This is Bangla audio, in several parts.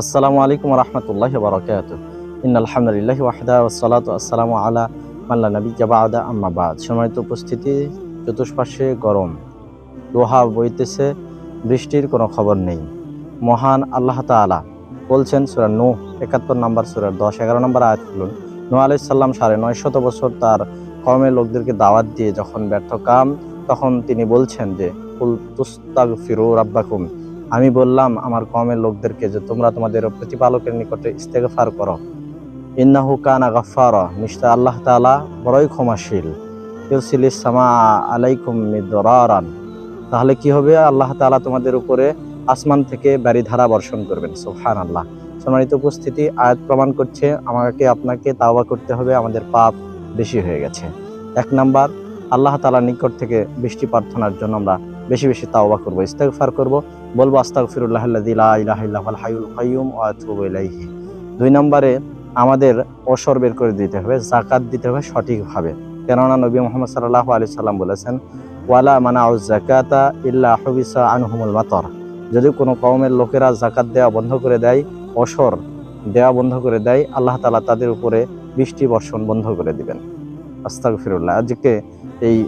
আসসালামু আলাইকুম রহমতুল্লাহ বারকাত ইন আলহামদুলিল্লাহ ওয়াহদা ওসালাত আসসালামু আলা মাল্লা নবী জাবাদা আম্মাবাদ সম্মানিত উপস্থিতি চতুষ্পাশে গরম, লোহা বইতেছে, বৃষ্টির কোনো খবর নেই। মহান আল্লাহ তাআলা বলছেন, সুরা নূহ একাত্তর নম্বর সুরার দশ এগারো নম্বর আয়াত খুলুন নূহ আলাইহিস সাল্লাম সাড়ে নয় শত বছর তার কমের লোকদেরকে দাওয়াত দিয়ে যখন ব্যর্থ কাম, তখন তিনি বলছেন যে, কুল তুস্তাগ ফিরু রাব্বাকুম। আমি বললাম আমার কমের লোকদেরকে যে তোমরা তোমাদের প্রতিপালকের নিকটে ইস্তেগফার করো। ইন্নাহু কানা গাফফারা, নিশ্চয় আল্লাহ তাআলা বড়ই ক্ষমাশীল। ইউসিলিস সামা আলাইকুম তাহলে কি হবে? আল্লাহ তাআলা তোমাদের উপরে আসমান থেকে বাড়িধারা বর্ষণ করবেন, সুবহানাল্লাহ। সম্মানিত উপস্থিতি, আয়াত প্রমাণ করছে আমাকে, আপনাকে তাওবা করতে হবে, আমাদের পাপ বেশি হয়ে গেছে। এক নাম্বার, আল্লাহ তাআলার নিকট থেকে বৃষ্টি প্রার্থনার জন্য আমরা বেশি বেশি তাওবা করব, ইস্তেগফার করব। বলব ওয়া আতুবু দুই নম্বরে, আমাদের অসর বের করে দিতে হবে জাকাত দিতে হবে সঠিকভাবে। কেননা নবী মোহাম্মদ সাল্লাহ আলাইহি সাল্লাম বলেছেন, ওয়ালা মানাউ যাকাতা ইল্লা হুবিসা আনহুমুল মাতর। যদি কোনো কওমের লোকেরা জাকাত দেওয়া বন্ধ করে দেয়, অসর দেওয়া বন্ধ করে দেয়, আল্লাহ তালা তাদের উপরে বৃষ্টি বর্ষণ বন্ধ করে দিবেন। আস্তাক ফিরুল্লাহ আজকে এই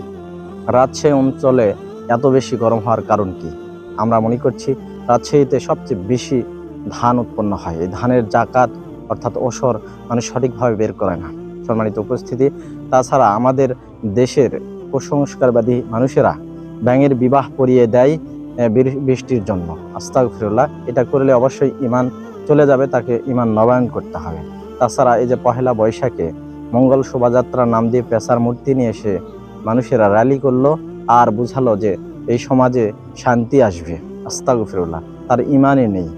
রাজশাহী অঞ্চলে এত বেশি গরম হওয়ার কারণ কি? আমরা মনে করছি রাজশাহীতে সবচেয়ে বেশি ধান উৎপন্ন হয়। এই ধানের জাকাত অর্থাৎ ওসর মানুষ সঠিকভাবে বের করে না। সম্মানিত উপস্থিতি, তাছাড়া আমাদের দেশের কুসংস্কারবাদী মানুষেরা ব্যাঙের বিবাহ পরিয়ে দেয় বৃষ্টির জন্য। আস্তাক ফিরুল্লাহ এটা করলে অবশ্যই ইমান চলে যাবে, তাকে ইমান নবায়ন করতে হবে। তাছাড়া এই যে পহেলা বৈশাখে মঙ্গল শোভাযাত্রার নাম দিয়ে পেশার মূর্তি নিয়ে এসে মানুষেরা র্যালি করল। আর বুঝালো যে এই সমাজে শান্তি আসবে। আস্তাগফিরুল্লাহ। তার ইমানই নেই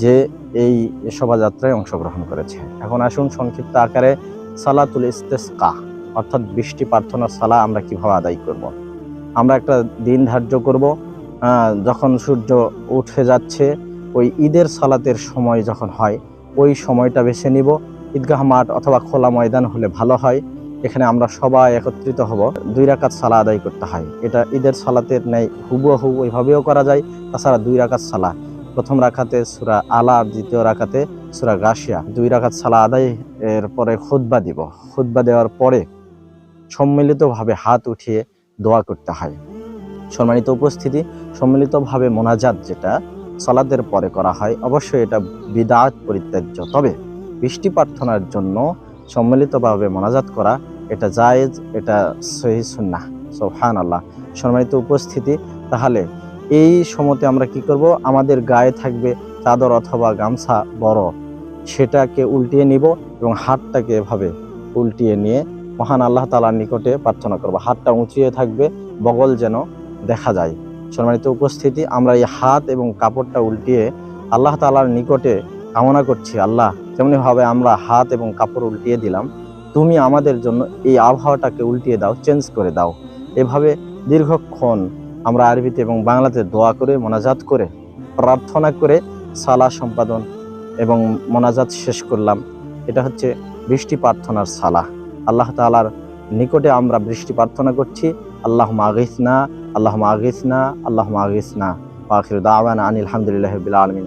যে এই শোভাযাত্রায় অংশগ্রহণ করেছে। এখন আসুন সংক্ষিপ্ত আকারে সালাতুল ইস্তেসকা, অর্থাৎ বৃষ্টি প্রার্থনার সালা আমরা কীভাবে আদায় করব। আমরা একটা দিন ধার্য করব যখন সূর্য উঠে যাচ্ছে, ওই ঈদের সালাতের সময় যখন হয়, ওই সময়টা বেছে নিব। ঈদগাহ মাঠ অথবা খোলা ময়দান হলে ভালো হয়। এখানে আমরা সবাই একত্রিত হব। দুই রাকাত সালা আদায় করতে হয়। এটা ঈদের সালাতের ন্যায় হুবহু ওইভাবেও করা যায়। তাছাড়া দুই রাকাত সালা প্রথম রাখাতে সুরা আলা আর দ্বিতীয় রাখাতে সুরা গাশিয়া। দুই রাখাত সালা আদায় এর পরে খুতবা দিব। খুতবা দেওয়ার পরে সম্মিলিতভাবে হাত উঠিয়ে দোয়া করতে হয়। সম্মানিত উপস্থিতি, সম্মিলিতভাবে মোনাজাত যেটা সালাদের পরে করা হয়, অবশ্যই এটা বিদাত পরিত্যাজ্য। তবে বৃষ্টি প্রার্থনার জন্য সম্মিলিতভাবে মোনাজাত করা, এটা জায়েজ, এটা সহি সুন্নাহ। সোহান আল্লাহ সম্মানিত উপস্থিতি, তাহলে এই সময়তে আমরা কি করব? আমাদের গায়ে থাকবে চাদর অথবা গামছা বড়। সেটাকে উল্টিয়ে নিব এবং হাতটাকে এভাবে উল্টিয়ে নিয়ে মহান আল্লাহ তালার নিকটে প্রার্থনা করব। হাতটা উঁচিয়ে থাকবে, বগল যেন দেখা যায়। সম্মানিত উপস্থিতি, আমরা এই হাত এবং কাপড়টা উল্টিয়ে আল্লাহ তালার নিকটে কামনা করছি, আল্লাহ। তেমনিভাবে আমরা হাত এবং কাপড় উল্টিয়ে দিলাম, তুমি আমাদের জন্য এই আবহাওয়াটাকে উল্টিয়ে দাও চেঞ্জ করে দাও। এভাবে দীর্ঘক্ষণ আমরা আরবিতে এবং বাংলাতে দোয়া করে, মোনাজাত করে, প্রার্থনা করে সালা সম্পাদন এবং মোনাজাত শেষ করলাম। এটা হচ্ছে বৃষ্টি প্রার্থনার সালা আল্লাহ তালার নিকটে আমরা বৃষ্টি প্রার্থনা করছি আল্লাহ মাগিস না আল্লাহ মাগিস না আল্লাহ মাগিস না আখির দাওয়ানা আনিল আলহামদুলিল্লাহ আলমিন।